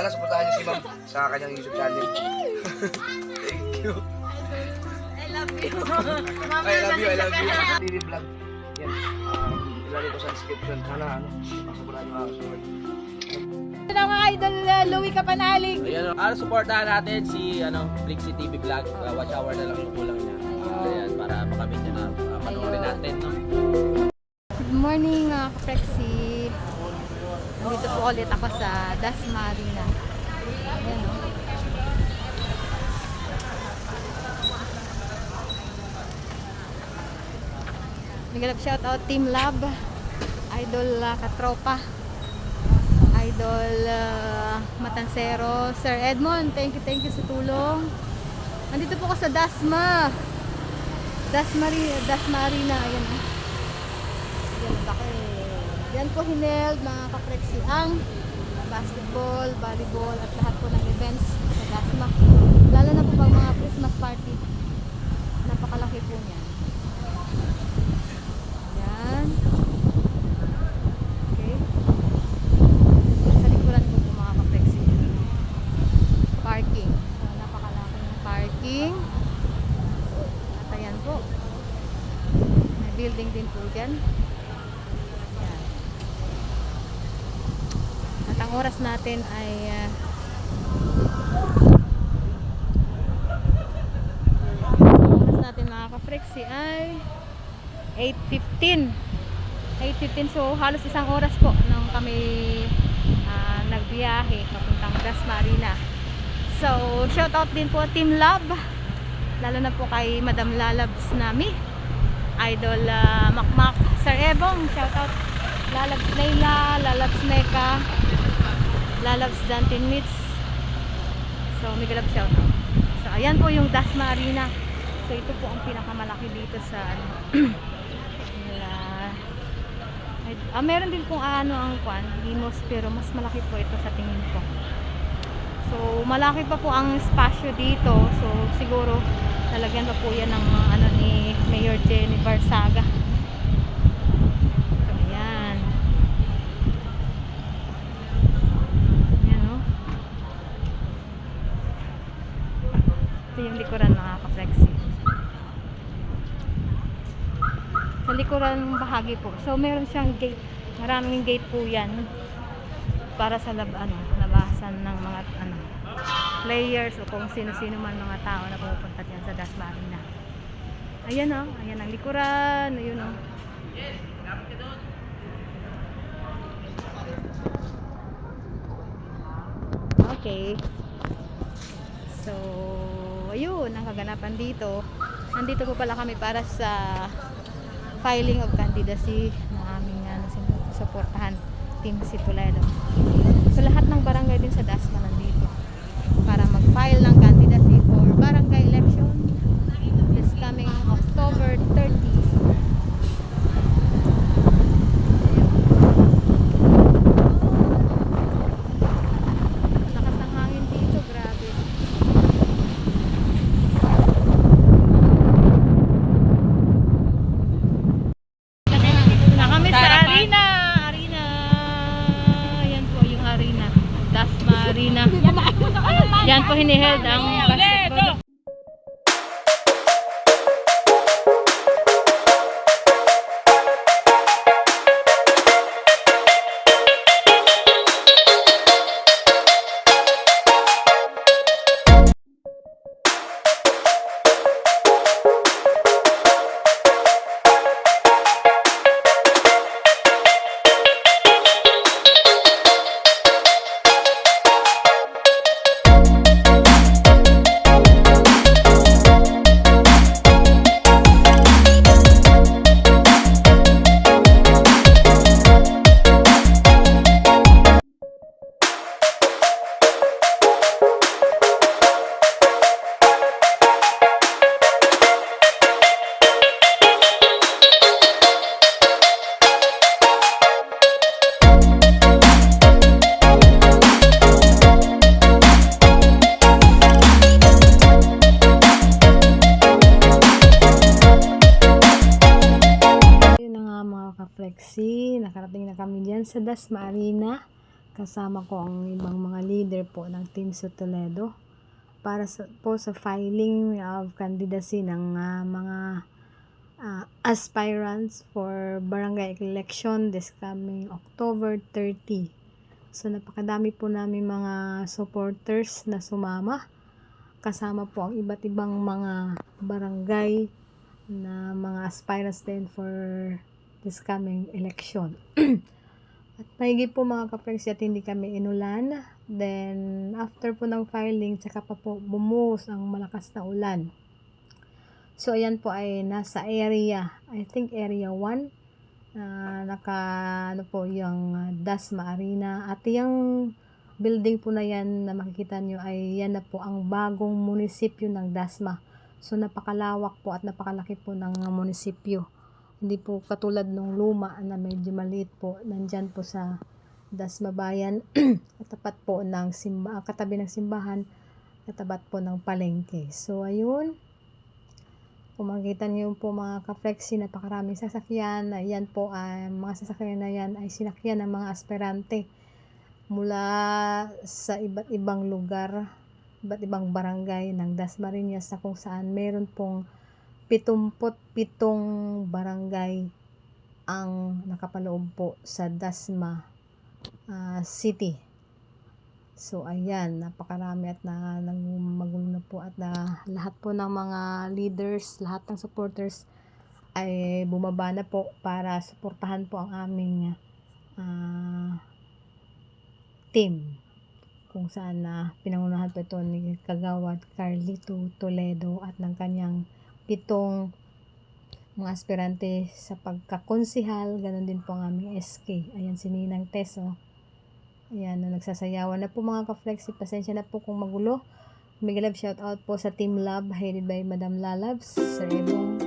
Sana supportahan niyo si ma'am sa kanyang YouTube channel. Thank you. I love you. I love you, I love you. TV vlog. Yan. Um, ilalagay ko sa description. Sana ano, supportahan niyo kasunod. Ito na mga idol, uh, Louie Kapanalig. Ayan, para supportahan natin si ano, Flixie TV Vlog. Uh, watch hour na lang yung kulang niya. Uh, ayan, para makamit niya na uh, panoorin natin. No? Good morning mga kapreksi. Nandito po ulit ako sa Das Marina. Ayan o. Nagalap shout out Team Lab. Idol uh, Katropa. Idol uh, Matansero. Sir Edmond, thank you, thank you sa tulong. Nandito po ako sa Dasma. Dasmari, Dasmarina. Ayan o. Yan, laki. Yan po hineld mga kapreksi ang basketball, volleyball at lahat po ng events sa Dasma. Lalo na po pag mga Christmas party. Napakalaki po niyan. Yan. Okay. Sa likuran po kapreksi. Parking. So, napakalaki ng parking. At ayan po. May building din po dyan. Yan. At ang oras natin ay ay 8.15 8.15 so halos isang oras po nung kami ah, nagbiyahe papuntang Das Marina. So shout out din po Team Lab lalo na po kay Madam Lalabs nami Idol uh, Makmak Sir Ebong. Shout out Lalabs Layla Lalabs Mecca Lalabs Dantin Meets. So mega love shout out so ayan po yung Dasma Arena. So ito po ang pinakamalaki dito sa ano ah, meron din pong ano ang kwan Limos pero mas malaki po ito sa tingin ko. So malaki pa po ang espasyo dito. So siguro talagyan pa po yan ng ano ni Mayor Jenny Barsaga so ayan ayan o ito yung likuran mga ka-flexi likuran bahagi po so meron siyang gate maraming gate po yan para sa lab, ano, labasan ng mga ano, players o kung sino-sino man mga tao na pupunta dyan sa Das Marina. Ayan o, ayan ang likuran, ayun o. Okay. So, ayun, ang kaganapan dito. Nandito po pala kami para sa filing of candidacy ng aming ano, sinusuportahan team si Toledo. So lahat ng barangay din sa Dasma nandito para mag-file ng candidacy hiniheld ang Ka-flexi, nakarating na kami dyan sa Dasma Arena. kasama ko ang ibang mga leader po ng Team sa Toledo para sa, po sa filing of candidacy ng ah, mga ah, aspirants for barangay election this coming October 30. So napakadami po namin mga supporters na sumama. Kasama po ang iba't ibang mga barangay na mga aspirants din for this coming election. At mahigit po mga kapreks at hindi kami inulan. Then, after po ng filing, tsaka pa po bumuhos ang malakas na ulan. So, ayan po ay nasa area, I think area 1. na naka, ano po, yung ah, Dasma Arena. At yung building po na yan na makikita nyo ay yan na po ang bagong munisipyo ng Dasma. So, napakalawak po at napakalaki po ng ah, munisipyo. Hindi po katulad nung luma na medyo maliit po. Nandyan po sa Dasma Bayan. katapat po ng simba, ah, katabi ng simbahan. Katapat po ng palengke. So, ayun. Kung makikita niyo po mga ka-flexi, napakaraming sasakyan. Ayan po, ah, mga sasakyan na yan ay sinakyan ng mga aspirante mula sa iba't ibang lugar, iba't ibang barangay ng Dasmariñas na kung saan meron pong 77 barangay ang nakapaloob po sa Dasma ah, City. So, ayan, napakarami at na, magulo na po at na lahat po ng mga leaders, lahat ng supporters ay bumaba na po para suportahan po ang aming ah, team kung saan na pinangunahan po ito ni Kagawad Carlito Toledo at ng kanyang pitong mga aspirante sa pagkakonsihal, ganun din po ang aming SK. Ayan si Ninang Tess, oh. Ayan, na nagsasayawan na po mga ka-flexi. Pasensya na po kung magulo. Mega love shout out po sa Team Lab headed by Madam Lalabs, Sir Ebong,